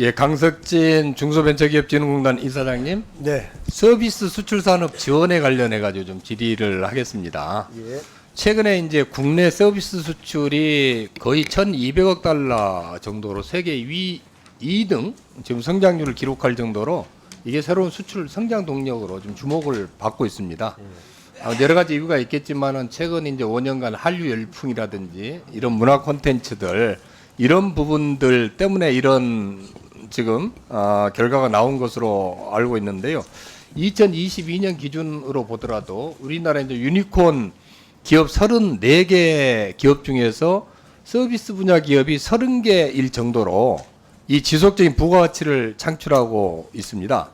예, 강석진 중소벤처기업진흥공단 이사장님, 네. 서비스 수출 산업 지원에 관련해 가지고 좀 질의를 하겠습니다. 예. 최근에 이제 국내 서비스 수출이 거의 1,200억 달러 정도로 세계 위 2등 지금 성장률을 기록할 정도로 이게 새로운 수출 성장 동력으로 좀 주목을 받고 있습니다. 아, 여러 가지 이유가 있겠지만은 최근 이제 5년간 한류 열풍이라든지 이런 문화 콘텐츠들 이런 부분들 때문에 이런 지금 아, 결과가 나온 것으로 알고 있는데요. 2022년 기준으로 보더라도 우리나라 이제 유니콘 기업 34개 기업 중에서 서비스 분야 기업이 30개 일 정도로 이 지속적인 부가가치를 창출하고 있습니다.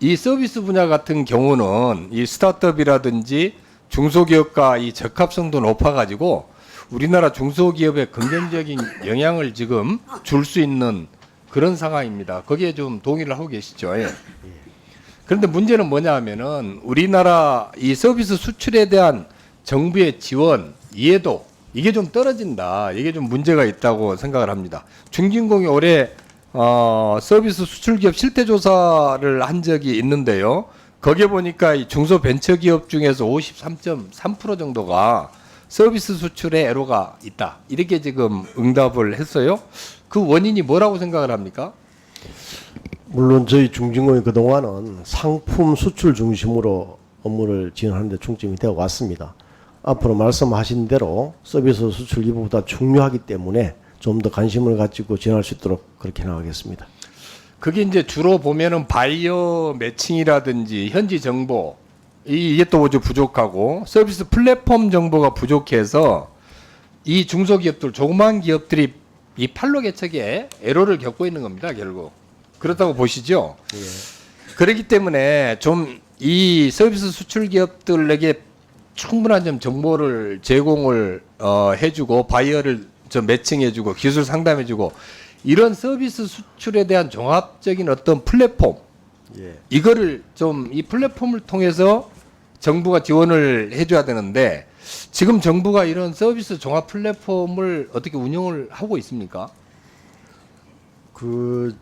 이 서비스 분야 같은 경우는 이 스타트업이라든지 중소기업과 이 적합성도 높아가지고 우리나라 중소기업에 긍정적인 영향을 지금 줄 수 있는 그런 상황입니다. 거기에 좀 동의를 하고 계시죠? 예. 그런데 문제는 뭐냐 하면은 우리나라 이 서비스 수출에 대한 정부의 지원, 이해도 이게 좀 떨어진다. 이게 좀 문제가 있다고 생각을 합니다. 중진공이 올해 어, 서비스 수출 기업 실태 조사를 한 적이 있는데요. 거기에 보니까 이 중소벤처기업 중에서 53.3% 정도가 서비스 수출에 애로가 있다. 이렇게 지금 응답을 했어요. 그 원인이 뭐라고 생각을 합니까? 물론 저희 중진공이 그동안은 상품 수출 중심으로 업무를 진행하는 데 중점이 되어 왔습니다. 앞으로 말씀하신 대로 서비스 수출 이부보다 중요하기 때문에 좀 더 관심을 가지고 진행할 수 있도록 그렇게 나가겠습니다. 그게 이제 주로 보면은 바이어 매칭이라든지 현지 정보 이- 이게 또 아주 부족하고 서비스 플랫폼 정보가 부족해서 이 중소기업들 조그만 기업들이 이 팔로 개척에 애로를 겪고 있는 겁니다 결국. 그렇다고 보시죠? 그렇기 때문에 좀 이 서비스 수출 기업들에게 충분한 좀 정보를 제공을 어, 해주고 바이어를 좀 매칭해주고 기술 상담해주고 이런 서비스 수출에 대한 종합적인 어떤 플랫폼 예. 이거를 좀 이 플랫폼을 통해서 정부가 지원을 해줘야 되는데 지금 정부가 이런 서비스 종합 플랫폼을 어떻게 운영을 하고 있습니까? 그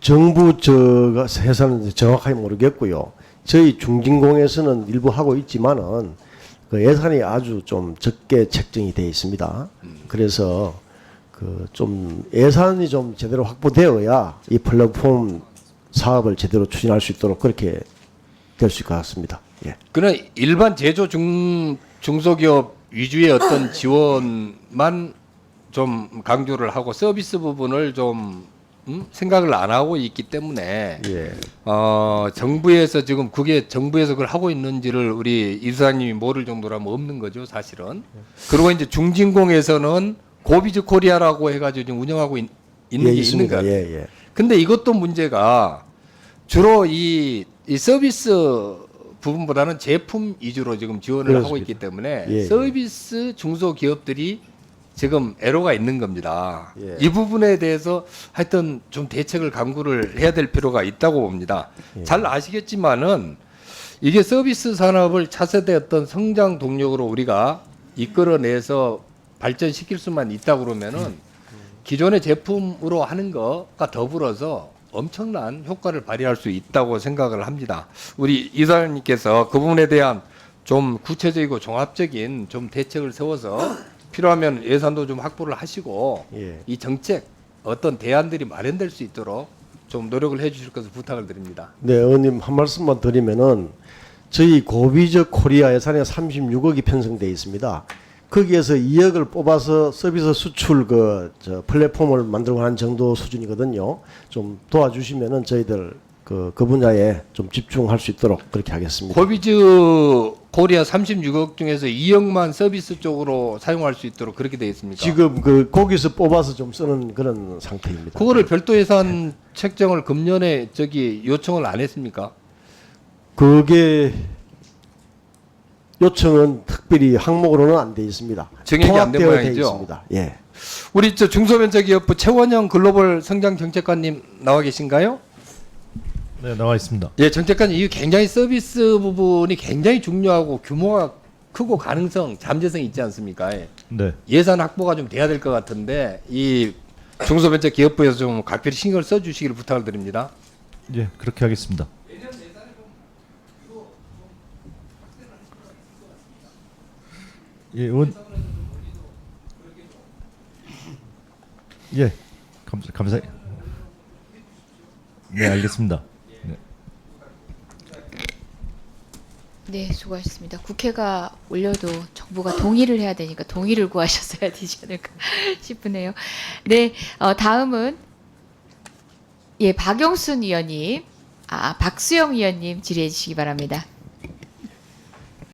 정부 저가 회사는 정확하게 모르겠고요. 저희 중진공에서는 일부 하고 있지만은 그 예산이 아주 좀 적게 책정이 되어 있습니다. 그래서 그 좀 예산이 좀 제대로 확보되어야 이 플랫폼 사업을 제대로 추진할 수 있도록 그렇게 될수 있을 것 같습니다. 예. 그런 일반 제조 중 중소기업 위주의 어떤 지원만 좀 강조를 하고 서비스 부분을 좀 음? 생각을 안 하고 있기 때문에 예. 어, 정부에서 지금 그게 정부에서 그걸 하고 있는지를 우리 이사님이 모를 정도라면 없는 거죠, 사실은. 그리고 이제 중진공에서는 고비즈 코리아라고 해가지고 지금 운영하고 있, 있는 예, 게 있습니다. 있는 거예요. 예, 예. 근데 이것도 문제가 주로 이, 이 서비스 부분보다는 제품 위주로 지금 지원을 하고 그렇습니다. 있기 때문에 예, 예. 서비스 중소기업들이 지금 애로가 있는 겁니다. 예. 이 부분에 대해서 하여튼 좀 대책을 강구를 해야 될 필요가 있다고 봅니다. 예. 잘 아시겠지만은 이게 서비스 산업을 차세대 어떤 성장 동력으로 우리가 이끌어내서 발전시킬 수만 있다 그러면은 기존의 제품으로 하는 것과 더불어서 엄청난 효과를 발휘할 수 있다고 생각을 합니다. 우리 이사님께서 그 부분에 대한 좀 구체적이고 종합적인 좀 대책을 세워서 필요하면 예산도 좀 확보를 하시고 예. 이 정책 어떤 대안들이 마련될 수 있도록 좀 노력을 해주실 것을 부탁을 드립니다. 네, 의원님 한 말씀만 드리면은 저희 고비적 코리아 예산에 36억이 편성돼 있습니다. 거기에서 2억을 뽑아서 서비스 수출 그저 플랫폼을 만들고 하는 정도 수준이거든요. 좀 도와주시면은 저희들 그, 그 분야에 좀 집중할 수 있도록 그렇게 하겠습니다. 고비즈 코리아 36억 중에서 2억만 서비스 쪽으로 사용할 수 있도록 그렇게 되어 있습니까? 지금 그 거기서 뽑아서 좀 쓰는 그런 상태입니다. 그거를 별도 예산 책정을 금년에 저기 요청을 안 했습니까? 그게 요청은 특별히 항목으로는 안 돼 있습니다. 정액이 안된 통합되어 돼 모양이죠? 있습니다. 예. 우리 저 중소벤처기업부 최원영 글로벌 성장 정책관님 나와 계신가요? 네 나와 있습니다. 예, 정책관님 이 굉장히 서비스 부분이 굉장히 중요하고 규모가 크고 가능성, 잠재성이 있지 않습니까? 예. 네 예산 확보가 좀 돼야 될 것 같은데 이 중소벤처기업부에서 좀 각별히 신경을 써주시기를 부탁을 드립니다. 예, 그렇게 하겠습니다. 예, 의원. 예, 감사, 감사. 네, 알겠습니다. 네. 네, 수고하셨습니다. 국회가 올려도 정부가 동의를 해야 되니까 동의를 구하셨어야 되지 않을까 싶으네요. 네, 어, 다음은 예 박영순 의원님, 아 박수영 의원님 질의해 주시기 바랍니다.